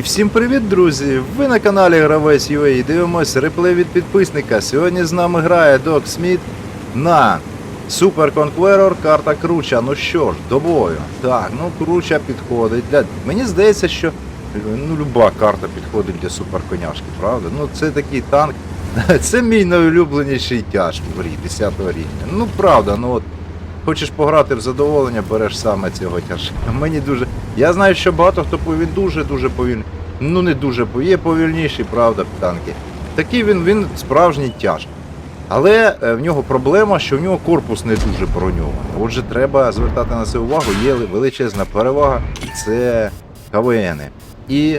І всім привіт, друзі! Ви на каналі Гравець UA і дивимося реплей від підписника. Сьогодні з нами грає Док Сміт на Super Conqueror, карта Круча. Ну що ж, до бою. Так, ну Круча підходить. Для... Мені здається, що ну, люба карта підходить для суперконяшки, правда? Ну це такий танк. Це мій найулюбленіший тяж в грі 10 рівня. Ну правда, ну от. Хочеш пограти в задоволення, береш саме цього тяжа. Мені дуже. Я знаю, що багато хто повін дуже-дуже повільний. Ну не дуже пов- є повільніші, правда, танки. Такий він, він справжній тяж. Але е, в нього проблема, що в нього корпус не дуже броньований. Отже, треба звертати на це увагу. Є величезна перевага це КВН. І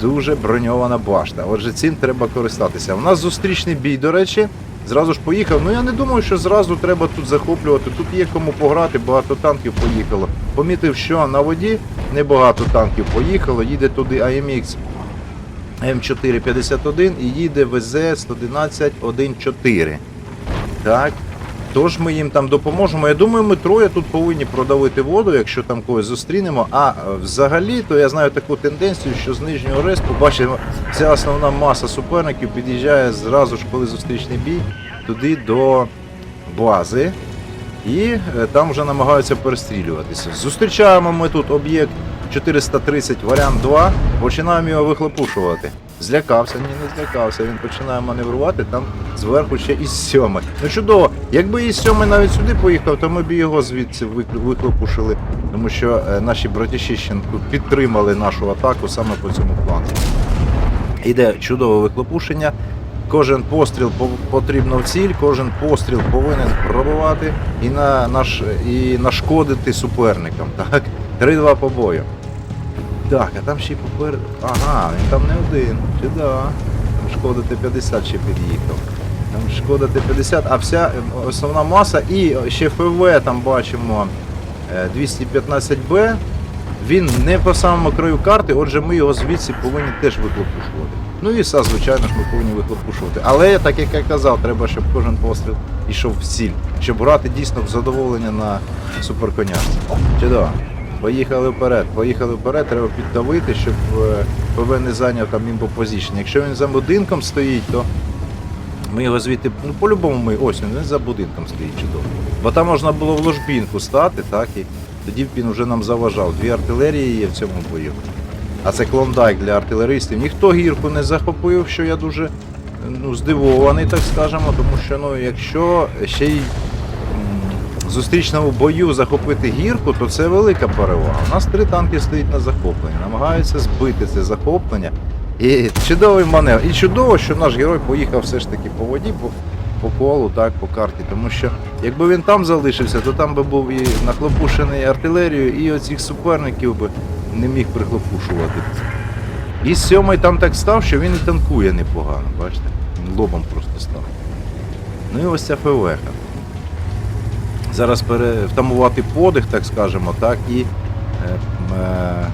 дуже броньована башта. Отже, цим треба користатися. У нас зустрічний бій, до речі, зразу ж поїхав. Ну я не думаю, що зразу треба тут захоплювати. Тут є кому пограти, багато танків поїхало. Помітив, що на воді небагато танків поїхало, їде туди AMX М451 і їде ВЗ 11114. Так. Тож ми їм там допоможемо. Я думаю, ми троє тут повинні продавити воду, якщо там когось зустрінемо. А е, взагалі, то я знаю таку тенденцію, що з нижнього респу, бачимо, вся основна маса суперників під'їжджає зразу ж, коли зустрічний бій, туди до бази. І е, там вже намагаються перестрілюватися. Зустрічаємо ми тут об'єкт 430 варіант 2, починаємо його вихлопушувати. Злякався, ні, не злякався. Він починає маневрувати там зверху ще із сьомий. Ну чудово, якби із сьомий навіть сюди поїхав, то ми б його звідси викл- вихлопушили, тому що е, наші братіші підтримали нашу атаку саме по цьому плану. Іде чудове вихлопушення. Кожен постріл потрібно в ціль, кожен постріл повинен пробивати і на наш і нашкодити суперникам. Так, 3-2 по. Так, а там ще й попер. Ага, він там не один. Чи да? Там шкода Т-50 ще під'їхав. Там шкода Т-50, а вся е, основна маса і ще ФВ там бачимо е, 215Б. Він не по самому краю карти, отже, ми його звідси повинні теж вихлопушувати. Ну і СА, звичайно ж, ми повинні вихлопушувати. Але, так як я казав, треба, щоб кожен постріл йшов в ціль, щоб грати дійсно задоволення на суперконячці. Чудово. Поїхали вперед, поїхали вперед, треба піддавити, щоб е, ПВ не зайняв там імбопозицію. Якщо він за будинком стоїть, то ми його звідти, ну по-любому ми, ось він, за будинком стоїть чудово. Бо там можна було в ложбінку стати, так, і тоді він вже нам заважав. Дві артилерії є в цьому бою. А це клондайк для артилеристів. Ніхто гірку не захопив, що я дуже ну, здивований, так скажемо, тому що ну, якщо ще й зустрічному бою захопити гірку, то це велика перевага. У нас три танки стоять на захопленні, намагаються збити це захоплення. І чудовий маневр. І чудово, що наш герой поїхав все ж таки по воді, по, по колу, так, по карті. Тому що якби він там залишився, то там би був і нахлопушений артилерією, і оцих суперників би не міг прихлопушувати. І сьомий там так став, що він і танкує непогано, бачите? Він лобом просто став. Ну і ось ця ФВХ. Зараз втамувати подих, так скажемо, так, і е, е,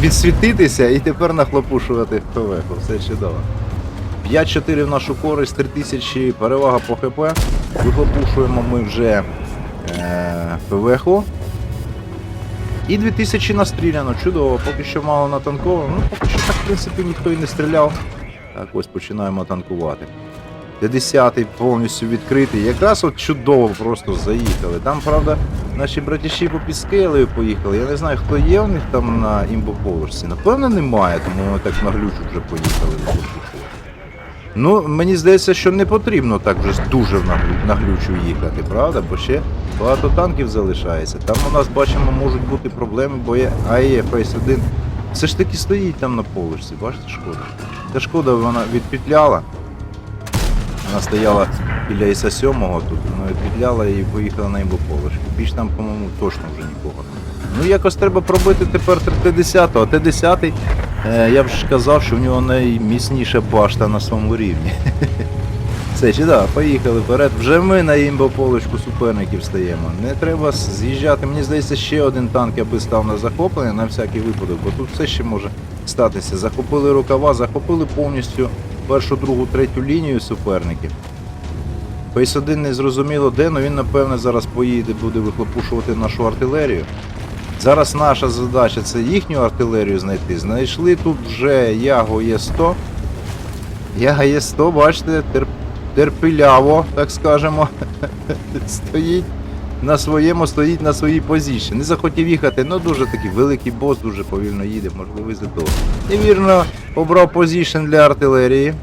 відсвітитися і тепер нахлопушувати ФВХ. Все чудово. 5-4 в нашу користь, 3000 перевага по ХП. Вихлопушуємо ми вже е, ФВХ. І 2000 настріляно, чудово, поки що мало натанковано. Ну, поки що так, в принципі, ніхто і не стріляв. Так, ось починаємо танкувати. Т-10 повністю відкритий. Якраз от чудово просто заїхали. Там, правда, наші братіші по підскелею поїхали. Я не знаю, хто є у них там на імбоположці. Напевно, немає, тому вони так на глючу вже поїхали. Ну, мені здається, що не потрібно так вже дуже на глючу їхати, правда? Бо ще багато танків залишається. Там у нас бачимо, можуть бути проблеми, бо є АЕ Фейс 1 все ж таки стоїть там на полочці, бачите, шкода. Та шкода вона відпетляла. Вона стояла біля ІСа 7 тут, вона відпетляла і поїхала на імбополочку. Більш там, по-моєму, точно вже нікого. Ну якось треба пробити тепер Т-10, а Т-10, е, я ж казав, що в нього найміцніша башта на своєму рівні. Все, чи да, поїхали вперед. Вже ми на імбополочку суперників стаємо. Не треба з'їжджати. Мені здається, ще один танк я би став на захоплення на всякий випадок, бо тут все ще може статися. Захопили рукава, захопили повністю першу, другу, третю лінію суперників. Фейс 1 не зрозуміло де, але він напевне зараз поїде, буде вихлопушувати нашу артилерію. Зараз наша задача це їхню артилерію знайти. Знайшли тут вже Яго Є100. Яга Є100, бачите, тер... терпіляво, так скажемо, стоїть на своєму, стоїть на своїй позиції. Не захотів їхати, ну дуже такий великий бос, дуже повільно їде, можливо, із-за того. Невірно обрав позицію для артилерії.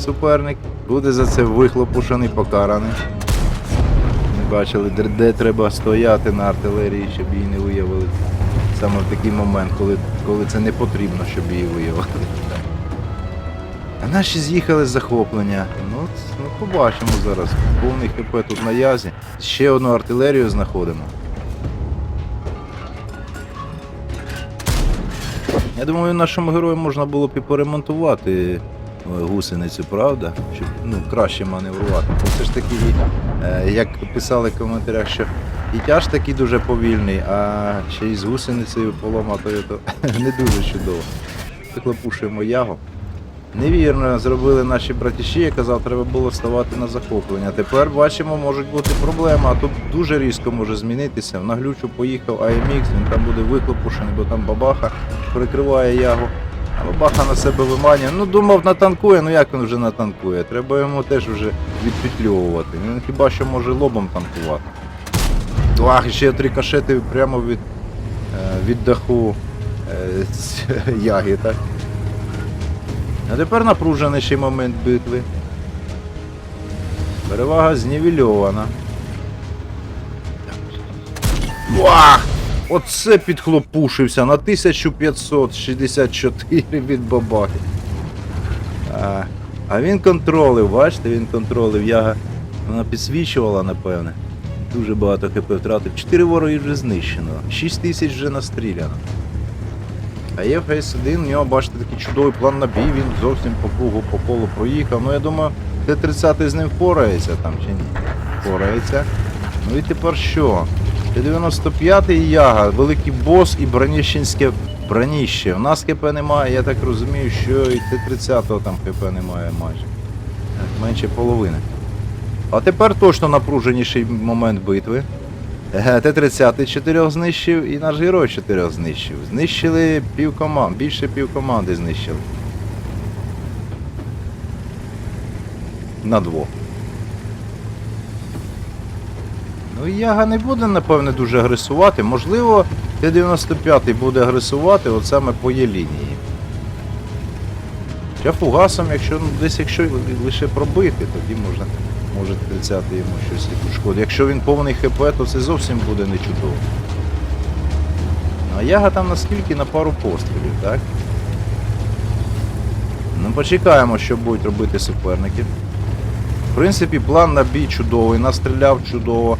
Суперник. Буде за це вихлопушений, покараний. Ми бачили, де, де треба стояти на артилерії, щоб її не виявили. Саме в такий момент, коли, коли це не потрібно, щоб її виявили. А наші з'їхали з захоплення. Ну, ну побачимо зараз. Повний ХП тут на язі. Ще одну артилерію знаходимо. Я думаю, нашому герою можна було б і поремонтувати е, гусеницю, правда? Щоб ну, краще маневрувати. Бо все ж таки, е, як писали в коментарях, що і тяж такий дуже повільний, а ще й з гусеницею поламатою, то не дуже чудово. Приклопушуємо ягу. Невірно зробили наші братіші, я казав, треба було ставати на захоплення. Тепер бачимо, можуть бути проблеми, а тут дуже різко може змінитися. В наглючу поїхав AMX, він там буде виклопушений, бо там бабаха прикриває ягу. А бабаха на себе виманює. Ну думав натанкує, ну як він вже натанкує? Треба йому теж вже відпетльовувати. Він хіба що може лобом танкувати. Ах, ще три кашети прямо від, е, від даху е, яги, так? А тепер напруженіший момент битви. Перевага знівельована. Вах! Оце підхлопушився на 1564 від бабахи. А, а він контролив, бачите, він контролив. Яга вона підсвічувала, напевне. Дуже багато хп втратив. 4 вороги вже знищено. 6 тисяч вже настріляно. А є ФС-1, у нього, бачите, такий чудовий план на бій, він зовсім по кругу, по колу проїхав. Ну я думаю, Т-30 з ним впорається там чи ні? Впорається. Ну і тепер що? Т-95 Яга, великий бос і броніщенське броніще. У нас ХП немає, я так розумію, що і Т-30 там ХП немає майже. Менше половини. А тепер точно напруженіший момент битви. Е, Т-30 чотирьох знищив і наш герой чотирьох знищив. Знищили пів команд, більше пів команди знищили. На двох. Ну Яга не буде, напевне, дуже агресувати. Можливо, Т-95 буде агресувати от саме по є лінії. Хоча фугасом, якщо ну, десь якщо лише пробити, тоді можна може 30 йому щось і пошкодить. Якщо він повний ХП, то це зовсім буде не чудово. А яга там наскільки на пару пострілів, так? Ну почекаємо, що будуть робити суперники. В принципі, план на бій чудовий, настріляв чудово.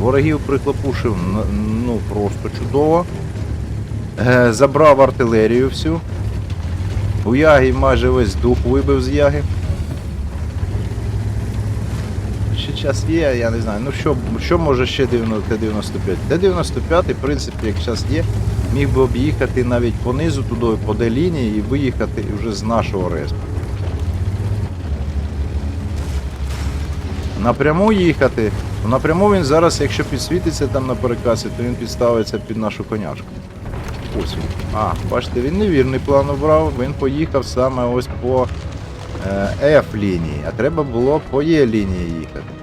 Ворогів приклопушив ну просто чудово. Е, Забрав артилерію всю. У яги майже весь дух вибив з яги. Час є, я не знаю. Ну що, що може ще Т-95? Т-95, в принципі, як час є, міг би об'їхати навіть понизу туди, по Д лінії і виїхати вже з нашого респу. Напряму їхати. Напряму він зараз, якщо підсвітиться там на перекасі, то він підставиться під нашу конячку. Ось він. А, бачите, він невірний план обрав, він поїхав саме ось по е, F лінії, а треба було по Е лінії їхати.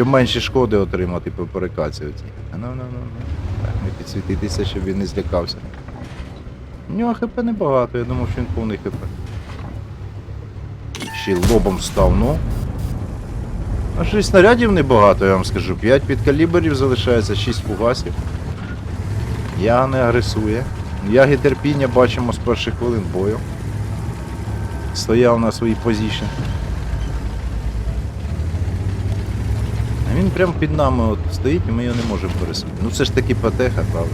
Щоб менше шкоди отримати по перекаці оцій. А Ну, ну, ну, ну. Так, не підсвітитися, щоб він не злякався. У нього ХП небагато, я думав, що він повний ХП. Ще й лобом став, ну. А ще снарядів небагато, я вам скажу. 5 підкаліберів залишається, 6 фугасів. Я не агресує. Яги терпіння бачимо з перших хвилин бою. Стояв на своїй позиції. Прямо під нами от стоїть і ми його не можемо пересунути. Ну це ж таки патеха, правда.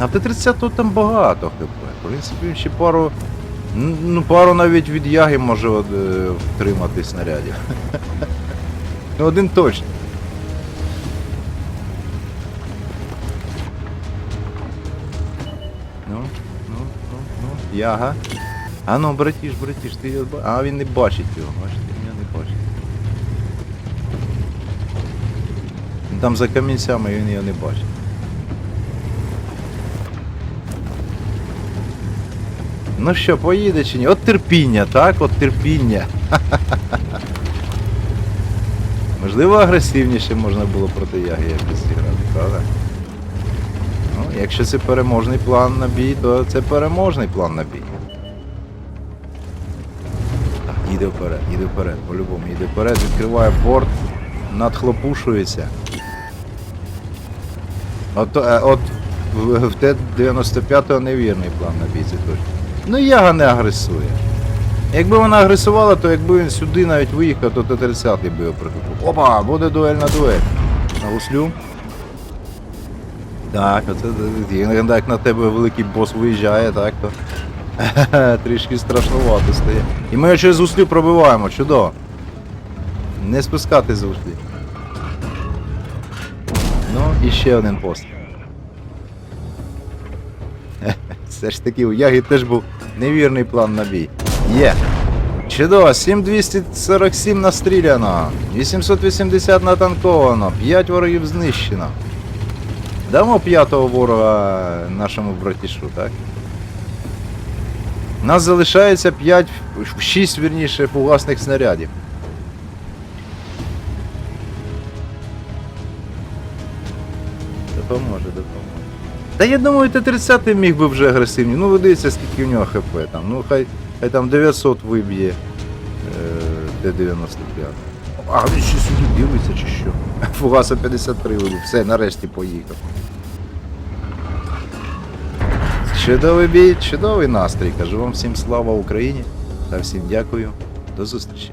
А в Т-30 тут там багато хп. В принципі, ще пару. Ну, пару навіть від яги може от, е, втримати снарядів. Ну, один точно. Ну, ну, ну, ну. Яга. А ну, братіш, братіш, ти його А він не бачить його, бачите, він його не бачить. Там за камінцями він його не бачить. Ну що, поїде чи ні? От терпіння, так? От терпіння. Можливо, агресивніше можна було проти Яги якось зіграти, правда? Ну, якщо це переможний план на бій, то це переможний план на бій. Їде вперед, їде вперед, по-любому, їде вперед, відкриває борт, надхлопушується. От, е, от в, в Т-95 невірний план на бій, це точно. Ну Яга не агресує. Якби вона агресувала, то якби він сюди навіть виїхав, то Т-30 би його прикупив. Опа, буде дуель на дуель. На гуслю. Так, оце як на тебе великий бос виїжджає, так то. Трішки страшнувато стає. І ми його через гуслю пробиваємо, чудово. Не спускати з гуслі. Ну, і ще один пост. Все ж таки, у Яги теж був невірний план на бій. Є. Чудово, 7247 настріляно, 880 натанковано, 5 ворогів знищено. Дамо п'ятого ворога нашому братішу, так? У нас залишається 5, 6 вірніше фугасних снарядів. Допоможе, допоможе. Та я думаю, Т-30 міг би вже агресивні. Ну ви дивіться, скільки в нього ХП там. Ну хай, хай там 900 виб'є е, Т-95. А він ще сюди дивиться чи що? Фугаса 53 вибив. Все, нарешті поїхав. Чудовий бій, чудовий настрій. Кажу вам всім слава Україні та всім дякую. До зустрічі.